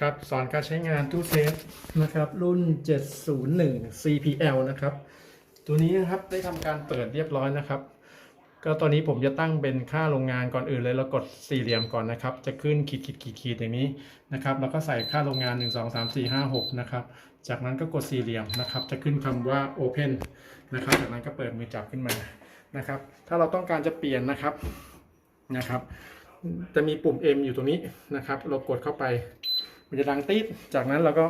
ครับสอนการใช้งานตู้เซฟนะครับ รุ่น 701 CPL นะครับ ตัวนี้นะครับได้ทำการเปิดเรียบร้อยนะครับ ก็ตอนนี้ผมจะตั้งเป็นค่าโรงงานก่อนอื่นเลยเรากดสี่เหลี่ยมก่อนนะครับ จะขึ้นขีดขีดขีดขีดอย่างนี้นะครับแล้วก็ใส่ค่าโรงงาน 1 2 3 4 5 6 นะครับ จากนั้นก็กดสี่เหลี่ยมนะครับ จะขึ้นคำว่า Open นะครับ จากนั้นก็เปิดมือจับขึ้นมานะครับ ถ้าเราต้องการจะเปลี่ยนนะครับนะครับ จะมีปุ่ม M อยู่ตรงนี้นะครับ เรากดเข้าไป มันจะดังติดจากนั้นเราก็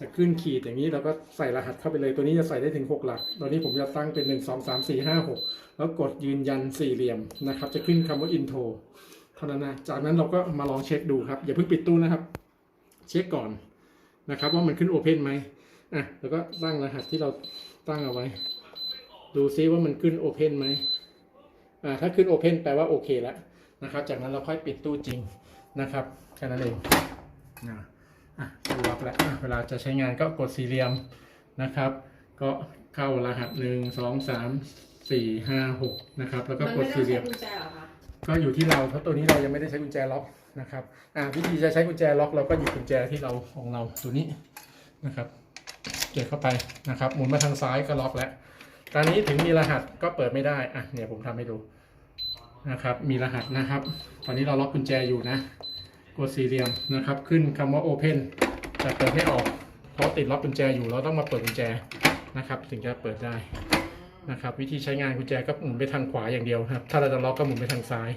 จะขึ้นขีดอย่างนี้เราก็ใส่รหัสเข้าไปเลยตัวนี้จะใส่ได้ถึง 6 หลัก ตอนนี้ผมจะตั้งเป็น 1 2 3 4 5 6 แล้วกดยืนยันสี่เหลี่ยมนะครับ จะขึ้นคำว่า intro เท่านั้นนะ จากนั้นเราก็มาลองเช็คดูครับ อย่าเพิ่งปิดตู้นะครับ เช็คก่อนนะครับ ว่ามันขึ้น open ไหมอะแล้วก็ตั้งรหัสที่เราตั้งเอาไว้ ดูซิว่ามันขึ้น open ไหมอ่าถ้าขึ้น open แปลว่าโอเคแล้วนะครับ จากนั้นเราค่อยปิดตู้จริงนะครับแค่นั้นเอง อะอะดูล็อกแล้วอะเวลาจะใช้งานก็กดสี่เหลี่ยมนะครับ ก็เข้ารหัสหนึ่งสองสามสี่ห้าหกนะครับ แล้วก็มันกไม่ดต้องสี่เหใช้ลี่ยมกุญแจเหรอคะก็อยู่ที่เราเพราะตัวนี้เรายังไม่ได้ใช้กุญแจล็อกนะครับอ่าวิธีจะใช้กุญแจล็อกเราก็หยิบกุญแจที่เราของเราตัวนี้นะครับเก็บเข้าไปนะครับหมุนมาทางซ้ายก็ล็อกแล้วตอนนี้ถึงมีรหัสก็เปิดไม่ได้อะเนี่ยผมทำให้ดูนะครับ มีรหัสนะครับ ตอนนี้เราล็อกกุญแจอยู่นะ กดสี่เหลี่ยมนะครับ ขึ้นคำว่า Open จะเปิดไม่ออก เพราะติดล็อกกุญแจอยู่เราต้องมาเปิดกุญแจนะครับถึงจะเปิดได้นะครับ วิธีใช้งานกุญแจก็หมุนไปทางขวาอย่างเดียวครับ ถ้าเราจะล็อกก็หมุนไปทางซ้าย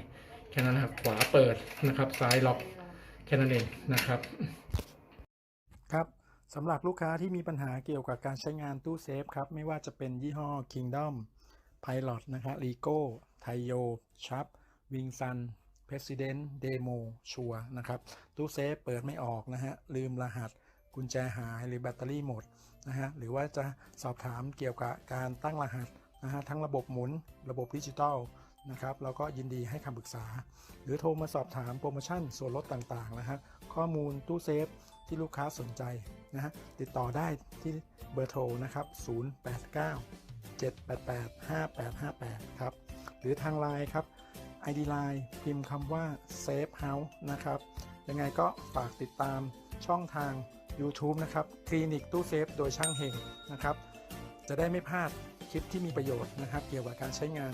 แค่นั้นครับขวาเปิดนะครับ ซ้ายล็อกแค่นั้นเองนะครับ ครับสำหรับลูกค้าที่มีปัญหาเกี่ยวกับการใช้งานตู้เซฟครับ ไม่ว่าจะเป็นยี่ห้อ Kingdom Pilot นะครับ Rico t a i y o Sharp Wing Sun President Demo ชัวนะครับ ตู้เซฟเปิดไม่ออกนะฮะ ลืมรหัสกุญแจหายหรือแบตเตอรี่หมดนะฮะ หรือว่าจะสอบถามเกี่ยวกับการตั้งรหัสนะฮะทั้งระบบหมุนระบบดิจิตอลนะครับแล้วก็ยินดีให้คำปรึกษา หรือโทรมาสอบถามโปรโมชั่นส่วนลดต่างๆนะฮะข้อมูลตู้เซฟที่ลูกค้าสนใจนะฮะติดต่อได้ที่เบอร์โทรนะครับ 089 788 5858 ครับ หรือทางไลน์ครับ ID Line พิมพ์คำว่า Safe House นะครับ ยังไงก็ฝากติดตามช่องทาง YouTube นะครับ คลินิกตู้เซฟโดยช่างเฮงนะครับ จะได้ไม่พลาดคลิปที่มีประโยชน์นะครับ เกี่ยวกับการใช้งาน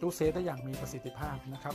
ตู้เซฟได้อย่างมีประสิทธิภาพนะครับ